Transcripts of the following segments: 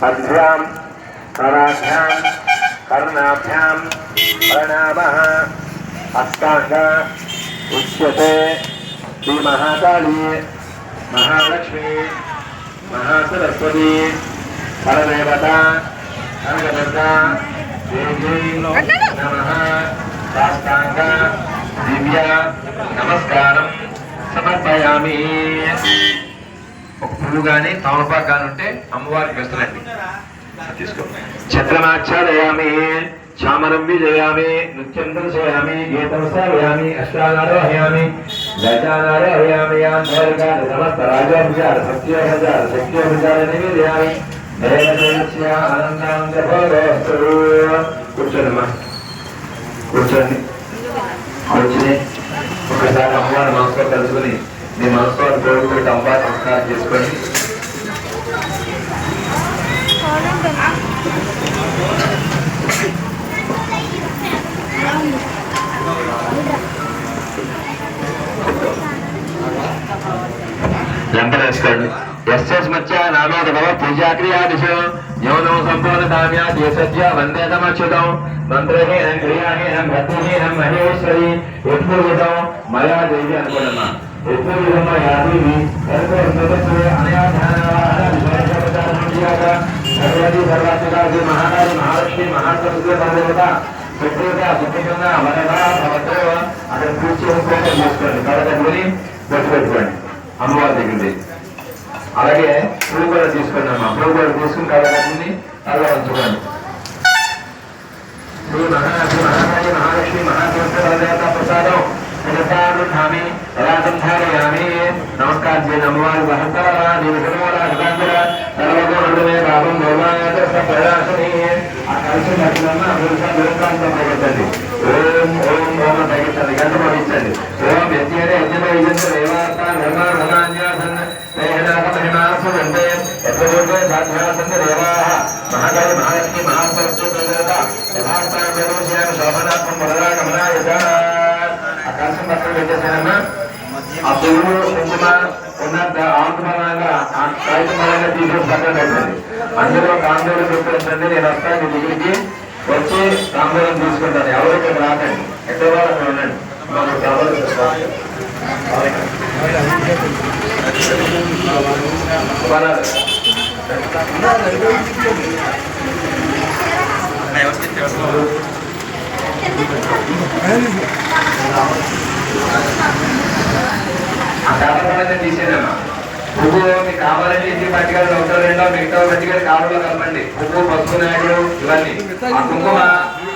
అభ్యాం కరాభ్యాం కర్ణాభ్యాం ప్రణామः అష్టాంగ ఉచ్యతే శ్రీ మహాకాళీ మహాలక్ష్మి మహాసరస్వతి పరదేవత కనకదుర్గ దేవి నమః సాష్టాంగ దివ్య నమస్కారం సమర్పయామి ఒక పువ్వు కానీ తమలపాకు కానీ ఉంటే అమ్మవారికి వేస్తానండి. తీసుకో. ఛత్రమాచ్ఛాదయామి చామరంబి విజయామి నృత్యం చేయామి గీతమసామి శ్రావయామి అష్టానారోహయామి దశానారోహయామి యాంధర్గాన సమస్త రాజోపచార సత్యోపచార శక్యోపచార నివేదయామి. దేవదేవస్య ఆనందాంగభోగోస్తు కూర్చోండమ్మా. కూర్చోండి. కూర్చుని ఒకసారి అమ్మవారి మనసులో కలుసుకుని మీ మనసులో కోరుకుంటే అమ్మవారి నమస్కారం చేసుకోండి లంబరేసుకోండి ఎస్ఎస్ మధ్య నామోద భవ పూజాక్రియాదిషు యౌనో సంపూర్ణ కామ్యా దేశజ్య వందే తమచ్యుతం మంత్రహీనం క్రియాహీనం భక్తిహీనం మహేశ్వరి యత్పూర్వితం మయా దేవి అనుకోండమ్మా యత్పూర్వితం యాదేవి అనయా సర్వతి సర్వాత్మికాది మహాకాళి మహాలక్ష్మి మహాసరస్వతి పరదేవత సుప్రీత సుప్రీతంగా వరద భవతో అక్కడ పూజ చేసుకోండి చేసుకోండి కడగట్టుకుని బొట్టు పెట్టుకోండి అమ్మవారి దగ్గర అలాగే పువ్వు కూడా తీసుకోండి అమ్మా పువ్వు కూడా తీసుకుని కడగట్టుకుని అలా ఉంచుకోండి శ్రీ మహాలక్ష్మి మహాకాళి మహాలక్ష్మి మహాసరస్వతి పరదేవత ప్రసాదం పునఃామి రాజం ధారయామి నమస్కారం చేయండి. అమ్మవారి సహస్ర నేను సర్వోరా సదాంతర సర్వగుణమే భావం భగవాన్ ప్రయాసని ఆ కలిసి తగ్గించండి ఓం ఓం ఓం తగ్గించండి గంట ఓం యజ్ఞ ధనాన్యాసన్ మహిమాసు అంటే సాధ్యాసన్ మహాలక్ష్మి మహాసరస్వతి శోభనాత్మం పక్కన పెట్టేసానమ్మా ఆ పువ్వు కుంకుమ ఉన్న ఆంతమరంగా కాగితమరంగా తీసేసి పక్కన పెట్టండి అందులో కాందూరం చెప్పేసండి నేను వస్తాను మీ దగ్గరికి వచ్చి కాందూరం తీసుకుంటాను. ఎవరు ఇక్కడ రాకండి ఎక్కడ వాళ్ళు అక్కడ ఉండండి మాకు కావాలి ఆ కారణాలన్నీ తీసేదమ్మా పువ్వు మీకు కావాలంటే ఇంటికి పట్టుకెళ్ళి ఒకటో రెండో మిగతా పట్టుకెళ్ళి కారులో కలపండి. పువ్వు పసుపు నాయుడు ఇవన్నీ. ఆ కుంకుమ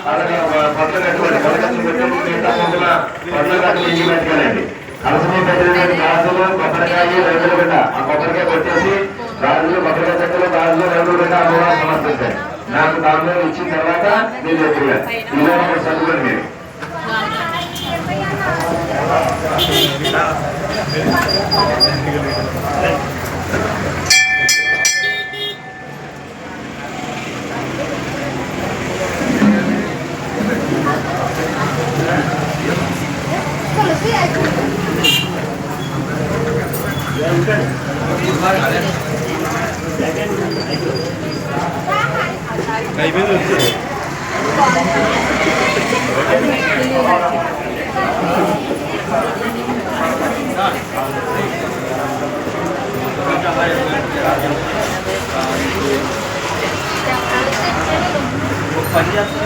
అలాగే కట్టుకోండి. పొలకట్లు పెట్టుకుని మిగతా కుంకుమ పొట్లు కట్టుకుని ఇంటికి పట్టుకెళ్ళండి కలసమే పెట్టిన గాజులు కొబ్బరికాయ రైతులు బిడ్డ ఆ కొబ్బరికాయ కొట్టేసి గాజులు కొబ్బరికాయ చెక్కలు గాజులు రైతులు బిడ్డ అమ్మవారు సమర్పించండి. నాకు దాని ఇచ్చిన తర్వాత మీరు చెప్పారు ఇలా చదువుకోండి మీరు. 나 입에는 Banyak.